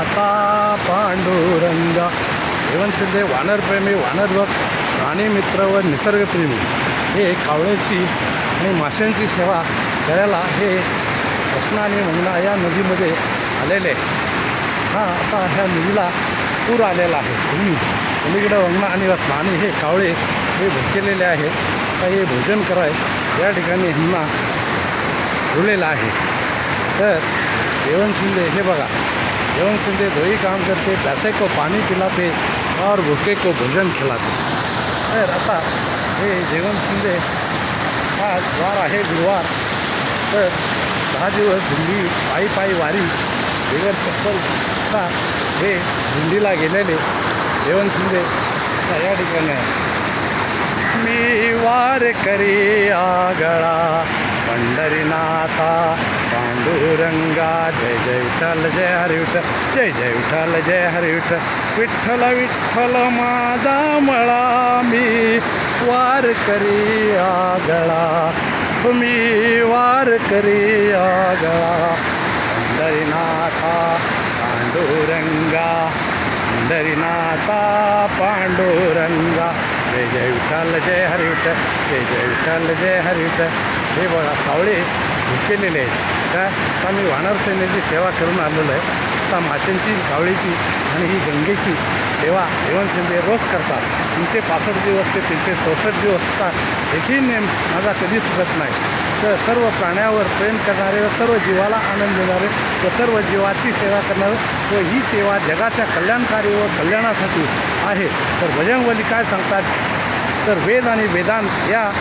माता पांडुरंगा। जेवण वानरप्रेमी वानरभक्त प्राणीमित्र व निसर्गप्रेमी हे कावळ्याची आणि माशांची सेवा करायला हे कृष्णा आणि मंगना या नदीमध्ये आलेले आहे. हा आता ह्या नदीला पूर आलेला आहे. तुम्ही पलीकडं वंगणा आणि रत्ना आणि हे कावळे हे भटकेलेले आहेत. आता हे भोजन कराय या ठिकाणी ह्यांना ठेवलेलं आहे. तर देवन शिंदे हे बघा. जेवण शिंदे दोही काम करते प्यासे को पानी पिलाते और भूखे को भोजन खिलाते। तर आता हे जेवण शिंदे हा वार आहे गुरुवार तर दहा दिवस दिंडी पायी पायी वारी, बिगर चप्पल आता हे दिंडीला गेलेले जेवण शिंदे या ठिकाणी आहे मी वार करी आगळा पंढरीनाथा पांडुरंगा जय जय विठ्ठल जय हरी विठ्ठल जय जय विठ्ठल जय हरी विठ्ठल विठ्ठल विठ्ठल माझा मळा मी वार करी आगळा मी वार करी आगळा. पंढरीनाथा पांडुरंगा पंढरीनाथा पांडुरंगा जय जय विठ्ठल जय हरी विठ्ठल जय जय विठ्ठल जय हरी विठ्ठल. हे बघा सावळे भुकेलेले आहेत काय आता मी वानर सेनेची सेवा करून आलेलो आहे. आता माशांची सावळीची आणि ही गंगेची सेवा जेवण शिंदे रोज करतात. तीनशे पासष्ट दिवस ते तीनशे चौसष्ट दिवस असतात याची नेम माझा कधीच सुटत नाही. तर सर्व प्राण्यावर प्रेम करणारे व सर्व जीवाला आनंद देणारे व सर्व जीवाची सेवा करणारे व ही सेवा जगाच्या कल्याणकारी व कल्याणासाठी आहे. तर भजनवली काय सांगतात? तर वेद आणि वेदांत या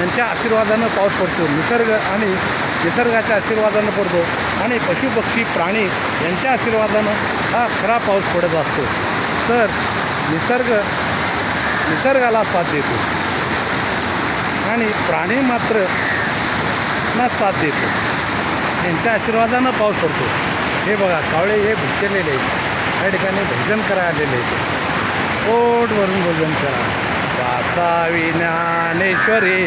यांच्या आशीर्वादानं पाऊस पडतो. निसर्ग आणि निसर्गाच्या आशीर्वादानं पडतो आणि पशुपक्षी प्राणी यांच्या आशीर्वादानं हा खरा पाऊस पडत असतो. तर निसर्ग निसर्गाला साथ देतो. आणि प्राणी मात्र ना साथ देतो. त्यांच्या आशीर्वादानं पाऊस पडतो. हे बघा कावळे हे भुकेलेले आहेत. या ठिकाणी भोजन करायला आलेले आहेत. पोट भरून भोजन करा. वासावी ज्ञानेश्वरी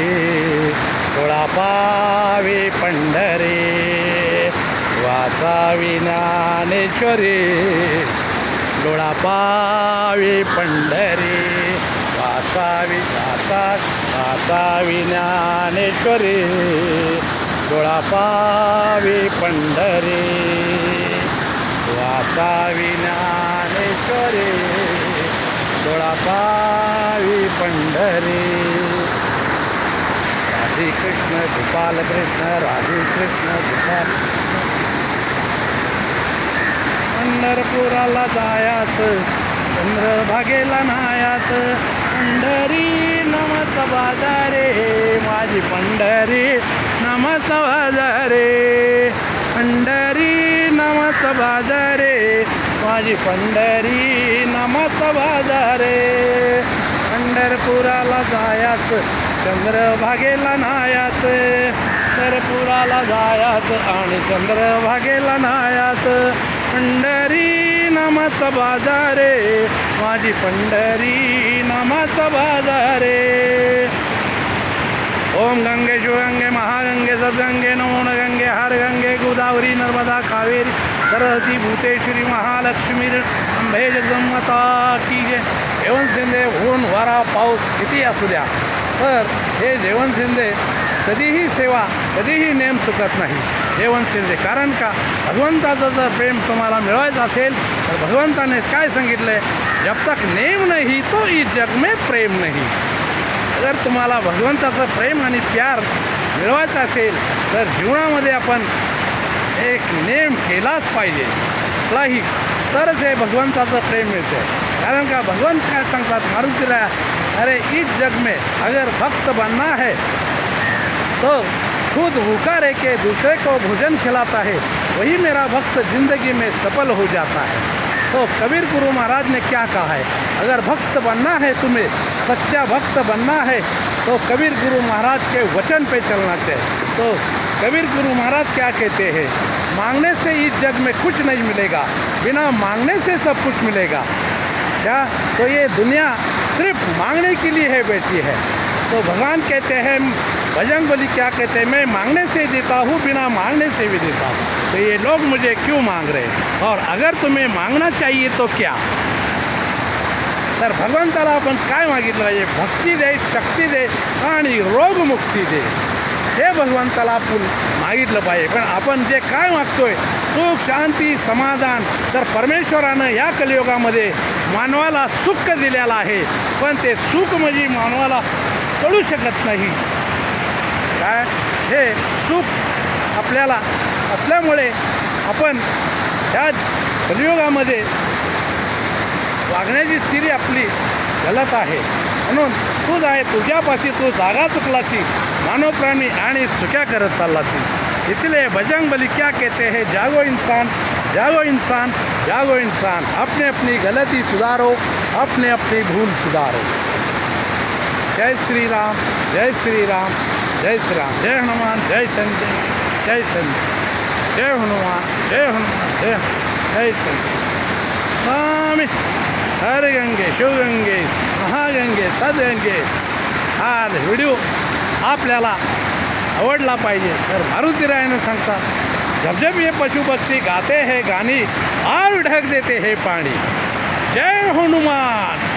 डोळा पावे पंढरे. वासावी ज्ञानेश्वरी डोळा पावे पंढरी. वासावी वासा वासावी ज्ञानेश्वरी. डोळा पावे पंढरे वासावी ज्ञानेश्वरे डोळा पावी पंढरी. राधे कृष्ण गोपाल कृष्ण राधे कृष्ण गोपाल पंढरपुराला जायाच चंद्रभागेला नायाच पंढरी नमस बाजारे माझी पंढरी नमस बाजारे पंढरी नमस बाजारे माझी पंढरी नमस बाजारे पंढरपुराला जायाच चंद्रभागेला नायाच पंढरपुराला जायाच आणि चंद्रभागेला नायाच पंढरी नमस बाजारे माझी पंढरी नमस बाजारे ओम गंगे शिवगंगे महागंगे सदगंगे नमोन गंगे हर गंगे गोदावरी नर्मदा कावेरी सरस्वती भूतेश्वरी महालक्ष्मी अंबे जगदंबता की जय. जेवण शिंदे ऊन वारा पाऊस किती असू द्या. तर हे जेवण शिंदे कधीही सेवा कधीही नेम चुकत नाही. जेवण शिंदे कारण का? भगवंताचं जर प्रेम तुम्हाला मिळवायचं असेल तर भगवंताने काय सांगितलं जब तक नेम नाही तो इस जग में प्रेम नाही. जर तुम्हाला भगवंताचं प्रेम आणि प्यार मिळवायचं असेल तर जीवनामध्ये आपण एक नेम केलाच पाहिजे. कुठलाही तरच हे भगवंताचं प्रेम मिळते. कारण का भगवंत काय सांगतात? मारुतीला अरे इस जग में अगर भक्त बनना है तो खुद भूखा रह के दूसरे को भोजन खिलाता है वही मेरा भक्त जिंदगी में सफल हो जाता है. तो कबीर गुरु महाराज ने क्या कहा है? अगर भक्त बनना है तुम्हें, सच्चा भक्त बनना है तो कबीर गुरु महाराज के वचन पे चलना चाहिए। तो कबीर गुरु महाराज क्या कहते हैं? मांगने से इस जग में कुछ नहीं मिलेगा, बिना मांगने से सब कुछ मिलेगा। क्या? तो ये दुनिया सिर्फ़ मांगने के लिए है, बैठी है। तो भगवान कहते हैं बजरंग बली क्या कहते हैं मैं मांगने से देता हूँ बिना मांगने से भी देता हूँ। तो ये लोग मुझे क्यों मांग रहे हैं? और अगर तुम्हें मांगना चाहिए तो क्या? तर भगवंताला आपण काय मागितलं पाहिजे भक्ती दे शक्ती दे आणि रोगमुक्ती दे। हे भगवंताला आपण मागितलं पाहिजे। पण आपण जे काय मागतोय सुख शांती समाधान तर परमेश्वरानं या कलियुगामध्ये मानवाला सुख दिलेलं आहे. पण ते सुख म्हणजे मानवाला कळू शकत नाही. काय? हे सुख आपल्याला असल्यामुळे आपण ह्या कलियुगामध्ये वागण्याची स्थिती आपली गलत आहे. म्हणून तूच आहे तुझ्यापाशी तू जागा चुकलासी मानव प्राणी आणि चुक्या करत चाललासी इसलिए बजरंग बली क्या कहते हैं जागो इंसान जागो इंसान जागो इंसान. अपने अपनी गलती सुधारो अपने अपनी भूल सुधारो. जय श्री राम जय श्री राम. जय श्री राम जय हनुमान जय संजय जय संजय जय हनुमान जय हनुमान जय जय संजय स्वामी हर गंगे शिवगंगे महागंगे सदगंगे हा व्हिडिओ आपल्याला आवडला पाहिजे. तर मारुती रायनं सांगतात जब जब ये पशुपक्षी गाते हैं गाणी आर ढक देते हे पाणी. जय हनुमान!